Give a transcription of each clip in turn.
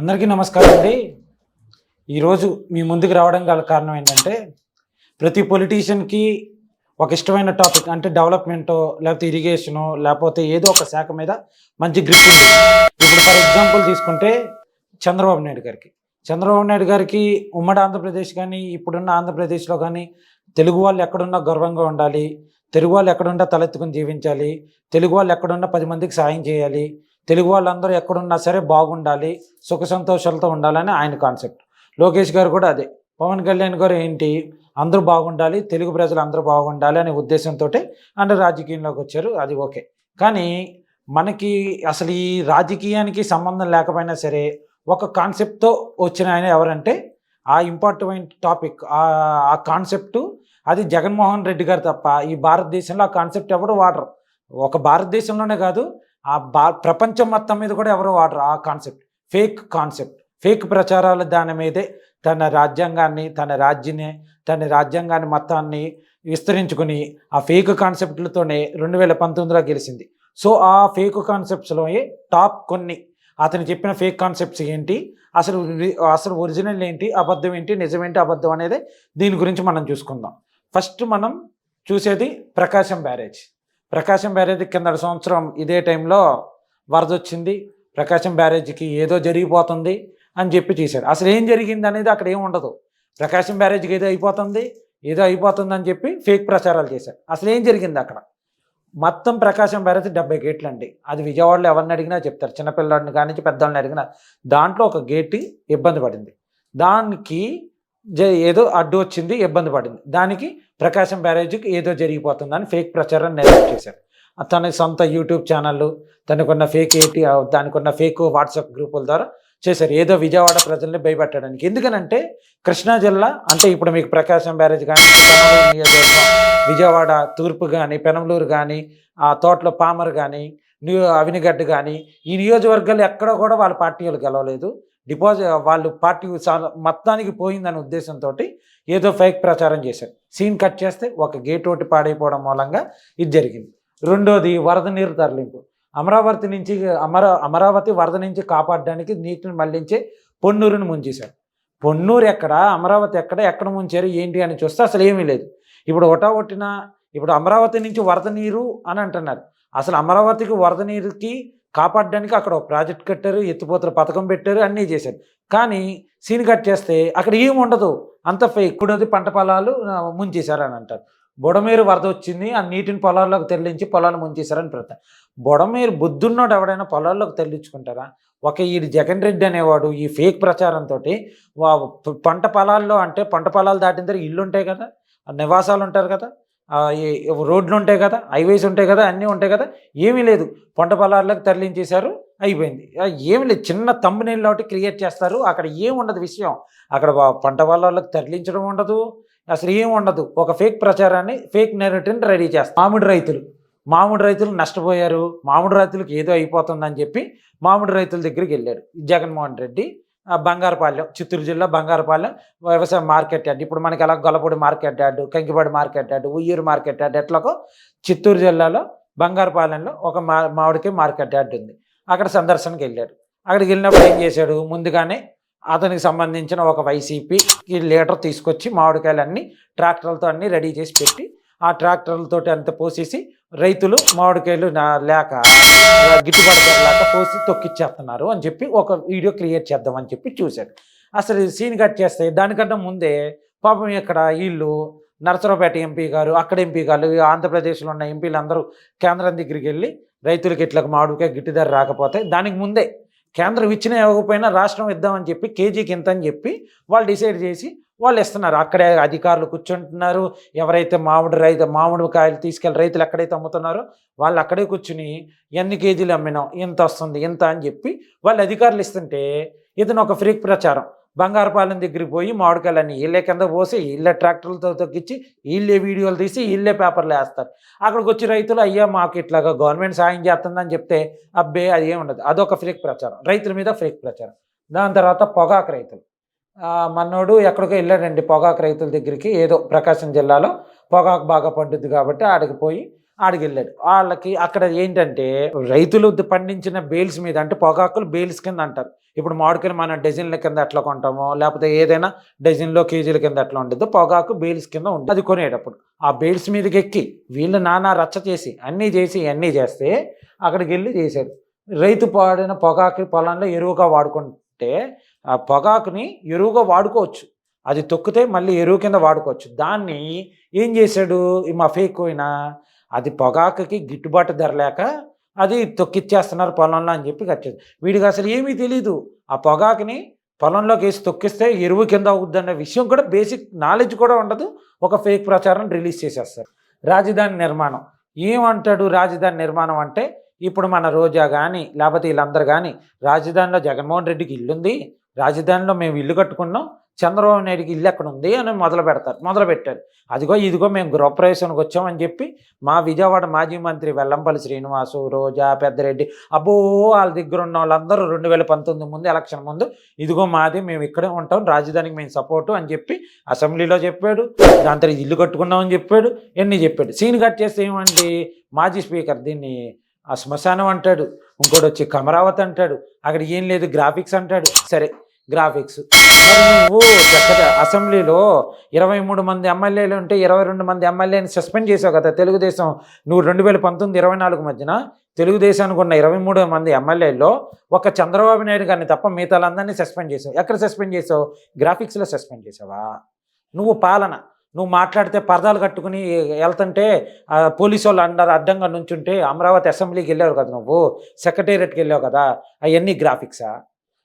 అందరికీ నమస్కారం అండి. ఈరోజు మీ ముందుకు రావడం గల కారణం ఏంటంటే ప్రతి పొలిటీషియన్కి ఒక ఇష్టమైన టాపిక్ అంటే డెవలప్మెంటో లేకపోతే ఇరిగేషనో లేకపోతే ఏదో ఒక శాఖ మీద మంచి గ్రిప్ ఉంది. ఇప్పుడు ఫర్ ఎగ్జాంపుల్ తీసుకుంటే చంద్రబాబు నాయుడు గారికి. చంద్రబాబు నాయుడు గారికి ఉమ్మడి ఆంధ్రప్రదేశ్ కానీ ఇప్పుడున్న ఆంధ్రప్రదేశ్లో కానీ తెలుగు వాళ్ళు ఎక్కడున్నా గర్వంగా ఉండాలి తెలుగు వాళ్ళు ఎక్కడున్నా తలెత్తుకుని జీవించాలి తెలుగు వాళ్ళు ఎక్కడున్నా పది మందికి సాయం చేయాలి తెలుగు వాళ్ళందరూ ఎక్కడున్నా సరే బాగుండాలి సుఖ సంతోషాలతో ఉండాలని ఆయన కాన్సెప్ట్ లోకేష్ గారు కూడా అదే. పవన్ కళ్యాణ్ గారు ఏంటి? అందరూ బాగుండాలి తెలుగు ప్రజలు అందరూ బాగుండాలి అనే ఉద్దేశంతో అంటే రాజకీయంలోకి వచ్చారు అది ఓకే. కానీ మనకి అసలు ఈ రాజకీయానికి సంబంధం లేకపోయినా సరే ఒక కాన్సెప్ట్తో వచ్చిన ఆయన ఎవరంటే ఆ ఇంపార్టెంట్ టాపిక్ ఆ కాన్సెప్ట్ అది జగన్మోహన్ రెడ్డి గారు తప్ప ఈ భారతదేశంలో ఆ కాన్సెప్ట్ ఎవరు వాడరు. ఒక భారతదేశంలోనే కాదు ఆ బా ప్రపంచం మొత్తం మీద కూడా ఎవరు వాడరు ఆ కాన్సెప్ట్. Fake concept. ఫేక్ ప్రచారాలు దాని మీదే తన రాజ్యాంగాన్ని తన రాజ్యాన్ని తన రాజ్యాంగాన్ని మొత్తాన్ని విస్తరించుకుని ఆ ఫేక్ కాన్సెప్ట్లతోనే రెండు వేల పంతొమ్మిదిలో గెలిచింది. సో ఆ ఫేక్ కాన్సెప్ట్స్లో టాప్ కొన్ని. అతను చెప్పిన ఫేక్ కాన్సెప్ట్స్ ఏంటి? అసలు అసలు ఒరిజినల్ ఏంటి? అబద్ధం ఏంటి? నిజమేంటి? అబద్ధం అనేది దీని గురించి మనం చూసుకుందాం. ఫస్ట్ మనం చూసేది ప్రకాశం బ్యారేజ్. ప్రకాశం బ్యారేజ్ కింద సంవత్సరం ఇదే టైంలో వరద వచ్చింది. ప్రకాశం బ్యారేజ్కి ఏదో జరిగిపోతుంది అని చెప్పి చేశారు. అసలు ఏం జరిగింది అనేది అక్కడ ఏం ఉండదు. ప్రకాశం బ్యారేజ్కి ఏదో అయిపోతుంది ఏదో అయిపోతుంది అని చెప్పి ఫేక్ ప్రచారాలు చేశారు. అసలు ఏం జరిగింది అక్కడ? మొత్తం ప్రకాశం బ్యారేజ్ డెబ్బై గేట్లు అండి. అది విజయవాడలో ఎవరిని అడిగినా చెప్తారు. చిన్నపిల్లడిని కానీ పెద్దవాళ్ళని అడిగినా దాంట్లో ఒక గేట్ ఇబ్బంది పడింది. దానికి ఏదో అడ్డు వచ్చింది ఇబ్బంది పడింది. దానికి ప్రకాశం బ్యారేజ్కి ఏదో జరిగిపోతుందని ఫేక్ ప్రచారం నెరవేర్ చేశారు తన సొంత యూట్యూబ్ ఛానళ్ళు తనకున్న ఫేక్ ఏటీ దానికున్న ఫేక్ వాట్సాప్ గ్రూపుల ద్వారా చేశారు. ఏదో విజయవాడ ప్రజల్ని భయపెట్టడానికి. ఎందుకనంటే కృష్ణా జిల్లా అంటే ఇప్పుడు మీకు ప్రకాశం బ్యారేజ్ కానీ నియోజకవర్గం విజయవాడ తూర్పు కానీ పెనమలూరు కానీ ఆ తోటలో పామర్ కానీ అవినిగడ్డ కానీ ఈ నియోజకవర్గాలు ఎక్కడ కూడా వాళ్ళ పార్టీ వాళ్ళు గెలవలేదు. డిపాజిట్ వాళ్ళు పార్టీ మొత్తానికి పోయిందనే ఉద్దేశంతో ఏదో ఫైక్ ప్రచారం చేశారు. సీన్ కట్ చేస్తే ఒక గేట్ ఒకటి పాడైపోవడం మూలంగా ఇది జరిగింది. రెండోది వరద నీరు తరలింపు. అమరావతి నుంచి అమర అమరావతి వరద నుంచి కాపాడడానికి నీటిని మళ్ళించే పొన్నూరుని ముంచేశారు. పొన్నూరు ఎక్కడ అమరావతి ఎక్కడ ఎక్కడ ముంచారు ఏంటి అని చూస్తే అసలు ఏమీ లేదు. ఇప్పుడు ఒటా ఒట్టిన ఇప్పుడు అమరావతి నుంచి వరద నీరు అని అంటున్నారు. అసలు అమరావతికి వరద నీరుకి కాపాడడానికి అక్కడ ఒక ప్రాజెక్ట్ కట్టారు ఎత్తిపోతల పథకం పెట్టారు అన్నీ చేశారు. కానీ సీన్ కట్ చేస్తే అక్కడ ఏం ఉండదు. అంత ఫేక్ ఇప్పుడు పంట పొలాలు ముంచేశారు అని అంటారు. బుడమేరు వరద వచ్చింది ఆ నీటిని పొలాల్లోకి తరలించి పొలాలు ముంచేశారని ప్రత. బుడమేరు బుద్ధున్నోడు ఎవడైనా పొలాల్లోకి తరలించుకుంటారా? ఒక ఈ జగన్ రెడ్డి అనేవాడు ఈ ఫేక్ ప్రచారంతో పంట పొలాల్లో అంటే పంట పొలాలు దాటిన తర్వాత ఇల్లు ఉంటాయి కదా నివాసాలు ఉంటారు కదా రోడ్లు ఉంటాయి కదా హైవేస్ ఉంటాయి కదా అన్నీ ఉంటాయి కదా ఏమీ లేదు. పంట పొలాలకు తరలించేశారు అయిపోయింది. ఏమి లేదు. చిన్న తమ్మునీళ్ళు ఒకటి క్రియేట్ చేస్తారు అక్కడ ఏం ఉండదు విషయం. అక్కడ పంట పొలాలకు తరలించడం ఉండదు అసలు ఏం ఉండదు. ఒక ఫేక్ ప్రచారాన్ని ఫేక్ నెరేటివ్ని రెడీ చేస్తారు. మామిడి రైతులు. మామిడి రైతులు నష్టపోయారు. మామిడి రైతులకు ఏదో అయిపోతుందని చెప్పి మామిడి రైతుల దగ్గరికి వెళ్ళాడు జగన్మోహన్ రెడ్డి బంగారపాలెం చిత్తూరు జిల్లా బంగారపాలెం వ్యవసాయ మార్కెట్ యార్డ్. ఇప్పుడు మనకి ఎలా Gollapudi market yard Kankipadi market yard Vuyyuru market yard ఎట్లాగో చిత్తూరు జిల్లాలో బంగారపాలెంలో ఒక మా మామిడికి మార్కెట్ యార్డ్ ఉంది. అక్కడ సందర్శనకి వెళ్ళాడు. అక్కడికి వెళ్ళినప్పుడు ఏం చేశాడు? ముందుగానే అతనికి సంబంధించిన ఒక వైసీపీ లీటర్ తీసుకొచ్చి మామిడికాయలు అన్నీ ట్రాక్టర్లతో అన్నీ రెడీ చేసి పెట్టి ఆ ట్రాక్టర్లతో అంత పోసేసి రైతులు మామిడికాయలు నా- లేక గిట్టుబాటు ధర లేక పోసి తొక్కిచ్చేస్తున్నారు అని చెప్పి ఒక వీడియో క్రియేట్ చేద్దామని చెప్పి చూశాడు. అసలు సీన్ కట్ చేస్తే దానికన్నా ముందే పాపం ఇక్కడ వీళ్ళు నరసరావుపేట ఎంపీ గారు అక్కడ ఎంపీ గారు ఆంధ్రప్రదేశ్లో ఉన్న ఎంపీలు అందరూ కేంద్రం దగ్గరికి వెళ్ళి రైతులకి ఇట్లా మామిడికాయ గిట్టు ధర రాకపోతే దానికి ముందే కేంద్రం ఇచ్చిన ఇవ్వకపోయినా రాష్ట్రం ఇద్దామని చెప్పి కేజీకి ఇంత అని చెప్పి వాళ్ళు డిసైడ్ చేసి వాళ్ళు ఇస్తున్నారు అక్కడే అధికారులు కూర్చుంటున్నారు. ఎవరైతే మామిడి రైతు మామిడి కాయలు తీసుకెళ్ళి రైతులు ఎక్కడైతే అమ్ముతున్నారో వాళ్ళు అక్కడే కూర్చుని ఎన్ని కేజీలు అమ్మినాం ఇంత వస్తుంది ఇంత అని చెప్పి వాళ్ళు అధికారులు ఇస్తుంటే ఇతను ఒక ఫ్రీక్ ప్రచారం. బంగారపాలెం దగ్గరికి పోయి మామిడికాయలన్నీ వీళ్ళే కింద పోసి వీళ్ళే ట్రాక్టర్లతో తగ్గించి వీళ్ళే వీడియోలు తీసి వీళ్ళే పేపర్లు వేస్తారు. అక్కడికి వచ్చి రైతులు అయ్యా మాకు ఇట్లాగా గవర్నమెంట్ సాయం చేస్తుందని చెప్తే అబ్బే అది ఏమి ఉండదు. అదొక ఫ్రీక్ ప్రచారం. రైతుల మీద ఫ్రీక్ ప్రచారం. దాని తర్వాత పొగాకు రైతులు. మన్నోడు ఎక్కడికో వెళ్ళాడండి పొగాకు రైతుల దగ్గరికి ఏదో ప్రకాశం జిల్లాలో. పొగాకు బాగా పండుద్ది కాబట్టి ఆడికి పోయి ఆడికి వెళ్ళాడు. వాళ్ళకి అక్కడ ఏంటంటే రైతులు పండించిన బేల్స్ మీద అంటే పొగాకులు బేల్స్ కింద అంటారు. ఇప్పుడు మామిడికాయలు మన డజన్ల కింద ఎట్లా కొంటామో లేకపోతే ఏదైనా డజన్లో కేజీల కింద ఎట్లా ఉండదు పొగాకు బేల్స్ కింద ఉంటుంది అది కొనేటప్పుడు ఆ బేల్స్ మీదకి ఎక్కి వీళ్ళు నానా రచ్చ చేసి అన్నీ చేసి అన్నీ చేస్తే అక్కడికి వెళ్ళి చేశారు. రైతు పాడిన పొగాకు పొలంలో ఎరువుగా వాడుకుంటే ఆ పొగాకుని ఎరువుగా వాడుకోవచ్చు. అది తొక్కితే మళ్ళీ ఎరువు కింద వాడుకోవచ్చు. దాన్ని ఏం చేశాడు ఈ మా ఫేక్ అది పొగాకుకి గిట్టుబాటు ధర లేక అది తొక్కిచ్చేస్తున్నారు పొలంలో అని చెప్పి కట్టేది వీడికి అసలు ఏమీ తెలియదు ఆ పొగాకుని పొలంలోకి వేసి తొక్కిస్తే ఎరువు కింద అవుద్దన్న విషయం కూడా బేసిక్ నాలెడ్జ్ కూడా ఉండదు. ఒక ఫేక్ ప్రచారం రిలీజ్ చేసేస్తారు. రాజధాని నిర్మాణం. ఏమంటాడు రాజధాని నిర్మాణం అంటే ఇప్పుడు మన రోజా కానీ లేకపోతే వీళ్ళందరూ కానీ రాజధానిలో జగన్మోహన్ రెడ్డికి ఇల్లుంది రాజధానిలో మేము ఇల్లు కట్టుకున్నాం చంద్రబాబు నాయుడికి ఇల్లు ఎక్కడ ఉంది అని మొదలు పెడతారు మొదలు పెట్టారు. అదిగో ఇదిగో మేము గృహప్రవేశానికి వచ్చామని చెప్పి మా విజయవాడ మాజీ మంత్రి వెల్లంపల్లి శ్రీనివాసు రోజా పెద్దరెడ్డి అబ్బో వాళ్ళ దగ్గర ఉన్న వాళ్ళందరూ రెండు వేల పంతొమ్మిది ముందు ఎలక్షన్ ముందు ఇదిగో మాది మేము ఇక్కడే ఉంటాం రాజధానికి మేము సపోర్టు అని చెప్పి అసెంబ్లీలో చెప్పాడు దాని తర్వాత ఇల్లు కట్టుకున్నామని చెప్పాడు ఎన్ని చెప్పాడు. సీన్ కట్ చేస్తే ఏమండి? మాజీ స్పీకర్ దీన్ని ఆ శ్మశానం అంటాడు. ఇంకోటి వచ్చి కమరావతి అంటాడు. అక్కడ ఏం లేదు గ్రాఫిక్స్ అంటాడు. సరే గ్రాఫిక్స్ నువ్వు చక్కగా అసెంబ్లీలో ఇరవై మూడు మంది ఎమ్మెల్యేలు ఉంటే ఇరవై రెండు మంది ఎమ్మెల్యేని సస్పెండ్ చేసావు కదా తెలుగుదేశం. నువ్వు రెండు వేల పంతొమ్మిది ఇరవై నాలుగు మధ్యన తెలుగుదేశానికి ఉన్న ఇరవై మూడు మంది ఎమ్మెల్యేల్లో ఒక చంద్రబాబు నాయుడు గారిని తప్ప మిగతాలందరినీ సస్పెండ్ చేసావు. ఎక్కడ సస్పెండ్ చేసావు? గ్రాఫిక్స్లో సస్పెండ్ చేసావా? నువ్వు పాలన నువ్వు మాట్లాడితే పరదాలు కట్టుకుని వెళ్తుంటే పోలీసు వాళ్ళు అన్నారు అడ్డంగా నుంచుంటే అమరావతి అసెంబ్లీకి వెళ్ళావు కదా నువ్వు సెక్రటేరియట్కి వెళ్ళావు కదా అవన్నీ గ్రాఫిక్సా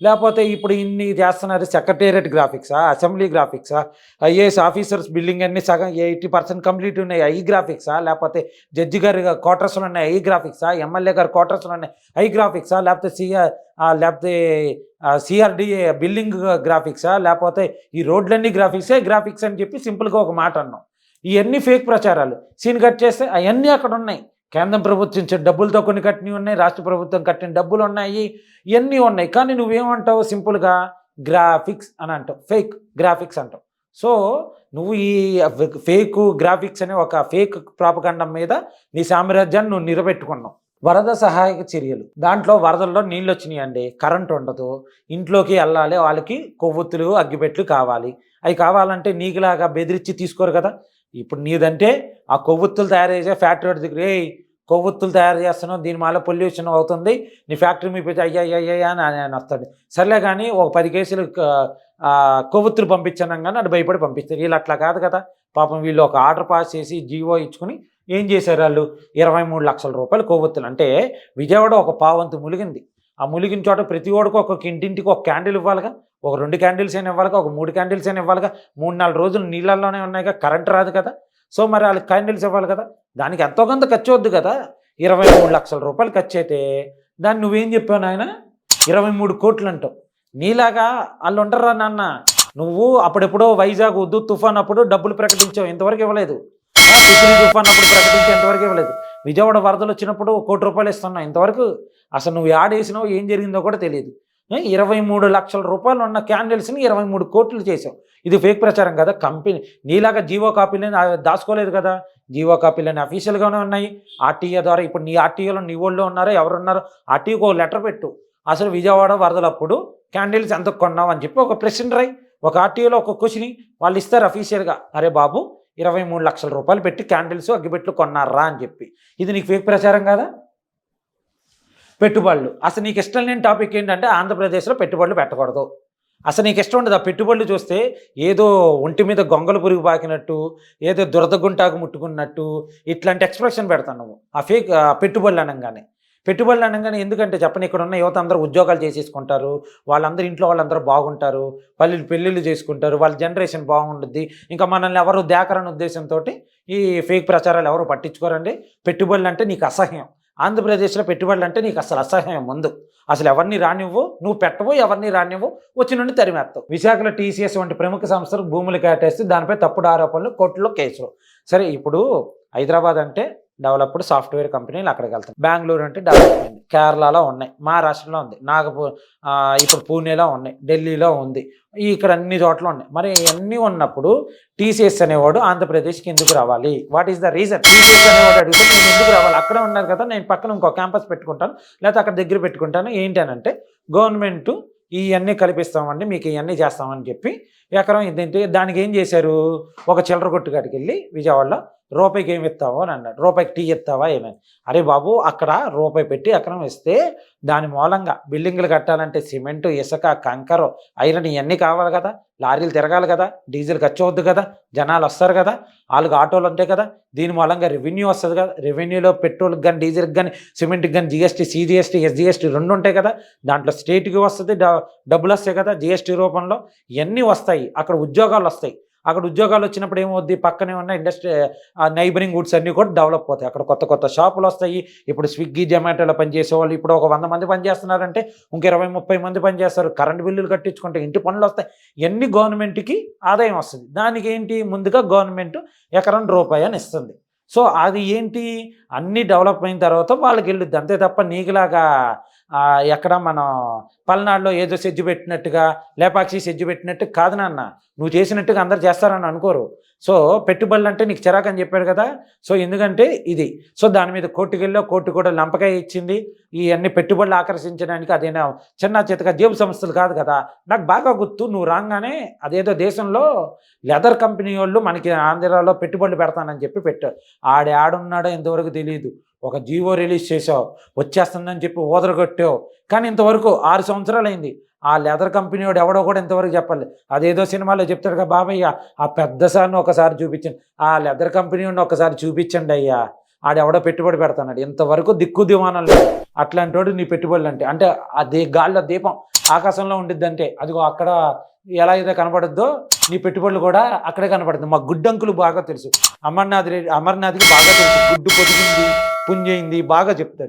లేకపోతే ఇప్పుడు ఇన్ని చేస్తున్నారు సెక్రటేరియట్ గ్రాఫిక్సా అసెంబ్లీ గ్రాఫిక్సా ఐఏఎస్ ఆఫీసర్స్ బిల్డింగ్ అన్ని సగం ఎయిటీ పర్సెంట్ కంప్లీట్ ఉన్నాయి ఐ గ్రాఫిక్సా లేకపోతే జడ్జి గారి క్వార్టర్స్లో ఉన్నాయి ఐ గ్రాఫిక్సా ఎమ్మెల్యే గారి క్వార్టర్స్లో ఉన్నాయి ఐ గ్రాఫిక్సా లేకపోతే సిఆర్ లేకపోతే సిఆర్డిఏ బిల్డింగ్ గ్రాఫిక్సా లేకపోతే ఈ రోడ్లన్నీ గ్రాఫిక్సే గ్రాఫిక్స్ అని చెప్పి సింపుల్గా ఒక మాట అన్నాం. ఇవన్నీ ఫేక్ ప్రచారాలు సీన్ కట్ చేస్తే అవన్నీ అక్కడ ఉన్నాయి. కేంద్రం ప్రభుత్వం ఇచ్చే డబ్బులతో కొన్ని కట్టినవి ఉన్నాయి రాష్ట్ర ప్రభుత్వం కట్టిన డబ్బులు ఉన్నాయి ఇవన్నీ ఉన్నాయి. కానీ నువ్వేమంటావు? సింపుల్గా గ్రాఫిక్స్ అని అంటావు. ఫేక్ గ్రాఫిక్స్ అంటావు. సో నువ్వు ఈ ఫేక్ గ్రాఫిక్స్ అనే ఒక ఫేక్ ప్రాపగండం మీద నీ సామ్రాజ్యాన్ని నువ్వు నిలబెట్టుకున్నావు. వరద సహాయక చర్యలు. దాంట్లో వరదల్లో నీళ్ళు వచ్చినాయి అండి. కరెంట్ ఉండదు. ఇంట్లోకి వెళ్ళాలి. వాళ్ళకి కొవ్వొత్తులు అగ్గిపెట్లు కావాలి. అవి కావాలంటే నీకులాగా బెదిరించి తీసుకోరు కదా. ఇప్పుడు నీదంటే ఆ కొవ్వొత్తులు తయారు చేసే ఫ్యాక్టరీ దగ్గర ఏ కొవ్వొత్తులు తయారు చేస్తున్నావు దీని వల్ల పొల్యూషన్ అవుతుంది నీ ఫ్యాక్టరీ మీ పెట్టి అయ్యా అయ్యా అని ఆయన వస్తాడు. సర్లే కానీ ఒక పది కేసులు కొవ్వొత్తులు పంపించాను కానీ అటు భయపడి పంపిస్తారు. వీళ్ళు అట్లా కాదు కదా. పాపం వీళ్ళు ఒక ఆర్డర్ పాస్ చేసి జీవో ఇచ్చుకుని ఏం చేశారు వాళ్ళు? ఇరవై మూడు లక్షల రూపాయలు కొవ్వొత్తులు. అంటే విజయవాడ ఒక పావంతు ములిగింది. ఆ ములిగిన చోట ప్రతి ఓడికి ఒక్కొక్క ఇంటింటికి ఒక క్యాండిల్ ఇవ్వాలిగా ఒక రెండు క్యాండిల్స్ అయినా ఇవ్వాలిగా ఒక మూడు క్యాండిల్స్ అయినా ఇవ్వాలిగా మూడు నాలుగు రోజులు నీళ్ళల్లోనే ఉన్నాయిగా కరెంట్ రాదు కదా. సో మరి వాళ్ళకి క్యాండిల్స్ ఇవ్వాలి కదా. దానికి ఎంతో కొంత ఖర్చు వద్దు కదా. ఇరవై మూడు లక్షల రూపాయలు ఖర్చు అయితే దాన్ని నువ్వేం చెప్పావు నాయన? ఇరవై మూడు కోట్లు అంటావు. నీలాగా వాళ్ళు ఉంటారా నాన్న. నువ్వు అప్పుడెప్పుడో వైజాగ్ ఉద్దు తుఫాన్ అప్పుడు డబ్బులు ప్రకటించావు ఇంతవరకు ఇవ్వలేదు. తుఫాన్ అప్పుడు ప్రకటించి ఎంతవరకు ఇవ్వలేదు. విజయవాడ వరదలు వచ్చినప్పుడు ఒక కోటి రూపాయలు ఇస్తున్నావు ఇంతవరకు అసలు నువ్వు ఆడేసినావు ఏం జరిగిందో కూడా తెలియదు. ఇరవై మూడు లక్షల రూపాయలు ఉన్న క్యాండిల్స్ని ఇరవై మూడు కోట్లు చేసావు ఇది ఫేక్ ప్రచారం కదా. కంపెనీ నీలాగా జీవో కాపీలని దాచుకోలేదు కదా. జీవో కాపీలని అఫీషియల్గానే ఉన్నాయి. ఆర్టీఏ ద్వారా ఇప్పుడు నీ ఆర్టీఏలో నీ వాళ్ళు ఉన్నారో ఎవరున్నారో ఆర్టీఏకి ఒక లెటర్ పెట్టు. అసలు విజయవాడ వరదలప్పుడు క్యాండిల్స్ ఎంత కొన్నావు అని చెప్పి ఒక ప్రెసిడెంట్ రై ఒక ఆర్టీఏలో ఒక క్వశ్చన్ వాళ్ళు ఇస్తారు అఫీషియల్గా అరే బాబు ఇరవై మూడు లక్షల రూపాయలు పెట్టి క్యాండిల్స్ అగ్గిపెట్లు కొన్నారా అని చెప్పి. ఇది నీకు ఫేక్ ప్రచారం కదా? పెట్టుబడులు. అసలు నీకు ఇష్టం లేని టాపిక్ ఏంటంటే ఆంధ్రప్రదేశ్లో పెట్టుబడులు పెట్టకూడదు. అసలు నీకు ఇష్టం ఉండదు? ఆ పెట్టుబడులు చూస్తే ఏదో ఒంటి మీద గొంగలు పురుగు పాకినట్టు ఏదో దురద గుంటాకు ముట్టుకున్నట్టు ఇట్లాంటి ఎక్స్ప్రెషన్ పెడతాను నువ్వు. ఆ ఫేక్ ఆ పెట్టుబడులు అనగానే. పెట్టుబడులు అనగానే ఎందుకంటే చెప్పని ఇక్కడ ఉన్న యువత అందరూ ఉద్యోగాలు చేసేసుకుంటారు వాళ్ళందరూ ఇంట్లో వాళ్ళందరూ బాగుంటారు పల్లెలు పెళ్ళిళ్ళు చేసుకుంటారు వాళ్ళ జనరేషన్ బాగుంటుంది ఇంకా మనల్ని ఎవరు దేకరని ఉద్దేశంతో ఈ ఫేక్ ప్రచారాలు ఎవరు పట్టించుకోరండి. పెట్టుబడులు అంటే నీకు అసహ్యం. ఆంధ్రప్రదేశ్లో పెట్టుబడులు అంటే నీకు అసలు అసహ్యం ముందు. అసలు ఎవరిని రానివ్వు నువ్వు పెట్టవు ఎవరిని రానివ్వు వచ్చి నుండి తరిమేస్తావు. విశాఖలో టీసీఎస్ వంటి ప్రముఖ సంస్థలు భూములు కేటాయిస్తే దానిపై తప్పుడు ఆరోపణలు కోర్టులో కేసులు. సరే ఇప్పుడు హైదరాబాద్ అంటే డెవలప్డ్ సాఫ్ట్వేర్ కంపెనీలు అక్కడికి వెళ్తాయి బెంగళూరు అంటే డెవలప్మెంట్ కేరళలో ఉన్నాయి. మహారాష్ట్రలో ఉంది. నాగపూర్ ఇప్పుడు పూణేలో ఉన్నాయి. ఢిల్లీలో ఉంది. ఇక్కడ అన్ని చోట్ల ఉన్నాయి. మరి ఇవన్నీ ఉన్నప్పుడు టీసీఎస్ అనేవాడు ఆంధ్రప్రదేశ్కి ఎందుకు రావాలి? What is the reason TCS అనేవాడు అడిగితే నేను ఎందుకు రావాలి? అక్కడే ఉన్నారు కదా నేను పక్కన ఇంకో క్యాంపస్ పెట్టుకుంటాను లేకపోతే అక్కడ దగ్గర పెట్టుకుంటాను. ఏంటి అని అంటే గవర్నమెంట్ ఇవన్నీ కల్పిస్తామండి మీకు ఇవన్నీ చేస్తామని చెప్పి ఎకరం ఇదేంటి? దానికి ఏం చేశారు? ఒక చిల్లర కొట్టు కాడికి వెళ్ళి విజయవాడలో రూపాయికి ఏమి ఇస్తావో అని అన్నాడు. రూపాయికి టీ ఇస్తావా ఏమని? అరే బాబు అక్కడ రూపాయి పెట్టి ఎకరం ఇస్తే దాని మూలంగా బిల్డింగ్లు కట్టాలంటే సిమెంట్ ఇసుక కంకరు ఐరన్ ఇవన్నీ కావాలి కదా. లారీలు తిరగాలి కదా. డీజిల్ ఖర్చు అవుద్ది కదా. జనాలు వస్తారు కదా. వాళ్ళకి ఆటోలు ఉంటాయి కదా. దీని మూలంగా రెవెన్యూ వస్తుంది కదా. రెవెన్యూలో పెట్రోల్కి కానీ డీజిల్కి కానీ సిమెంట్కి కానీ జిఎస్టీ సిజిఎస్టీ ఎస్జిఎస్టీ రెండు ఉంటాయి కదా. దాంట్లో స్టేట్కి వస్తుంది డ- డబ్బులు వస్తాయి కదా. జిఎస్టీ రూపంలో ఇవన్నీ వస్తాయి. అక్కడ ఉద్యోగాలు వస్తాయి. అక్కడ ఉద్యోగాలు వచ్చినప్పుడు ఏమవుద్ది? పక్కనే ఉన్న ఇండస్ట్రీ నైబరింగ్ వుడ్స్ అన్నీ కూడా డెవలప్ అవుతాయి అక్కడ కొత్త కొత్త షాపులు వస్తాయి. ఇప్పుడు స్విగ్గీ జొమాటోలో పనిచేసే వాళ్ళు ఇప్పుడు ఒక వంద మంది పనిచేస్తున్నారంటే ఇంక ఇరవై ముప్పై మంది పనిచేస్తారు. కరెంట్ బిల్లులు కట్టించుకుంటే ఇంటి పనులు వస్తాయి. ఇవన్నీ గవర్నమెంట్కి ఆదాయం వస్తుంది. దానికి ఏంటి? ముందుగా గవర్నమెంట్ ఎకరం రూపాయి అని ఇస్తుంది. సో అది ఏంటి? అన్నీ డెవలప్ అయిన తర్వాత వాళ్ళకి వెళ్ళుద్ది. అంతే తప్ప నీకులాగా ఎక్కడ మనం పల్నాడులో ఏదో సెజ్జు పెట్టినట్టుగా లేపాక్షి సెజ్జు పెట్టినట్టు కాదు నాన్న. నువ్వు చేసినట్టుగా అందరు చేస్తారని అనుకోరు. సో పెట్టుబడులు అంటే నీకు చిరాకు అని చెప్పాడు కదా. సో ఎందుకంటే ఇది. సో దాని మీద కోర్టుకెళ్ళో కోర్టు కూడా లంపకాయ ఇచ్చింది. ఈ అన్ని పెట్టుబడులు ఆకర్షించడానికి అదేనా చిన్న చితక జేబు సంస్థలు కాదు కదా. నాకు బాగా గుర్తు నువ్వు రాగానే అదేదో దేశంలో లెదర్ కంపెనీ వాళ్ళు మనకి ఆంధ్రాలో పెట్టుబడులు పెడతానని చెప్పి పెట్టారు. ఆడే ఆడున్నాడో ఇంతవరకు తెలియదు ఒక జీవో రిలీజ్ చేసావు వచ్చేస్తుందని చెప్పి ఓదరగొట్టావు కానీ ఇంతవరకు ఆరు సంవత్సరాలు అయింది ఆ లెదర్ కంపెనీ వాడు ఎవడో కూడా ఇంతవరకు చెప్పాలి అదేదో సినిమాలో చెప్తాడు కదా బాబయ్య ఆ పెద్ద సార్ని ఒకసారి చూపించండి. ఆ లెదర్ కంపెనీ వాడిని ఒకసారి చూపించండి అయ్యా. ఆడెవడో పెట్టుబడి పెడతాడు ఇంతవరకు దిక్కు దివానం లేదు. అట్లాంటి వాడు నీ పెట్టుబడులు అంటే అంటే ఆ గాల్లో దీపం ఆకాశంలో ఉండిద్ది అంటే అదిగో అక్కడ ఎలా అయితే కనబడుద్దో నీ పెట్టుబడులు కూడా అక్కడే కనపడుతుంది. మా గుడ్డంకులు బాగా తెలుసు. అమర్నాథ్ రెడ్డి అమర్నాథ్కి బాగా తెలుసు. గుడ్డు పొదిగింది పుంజయింది బాగా చెప్తారు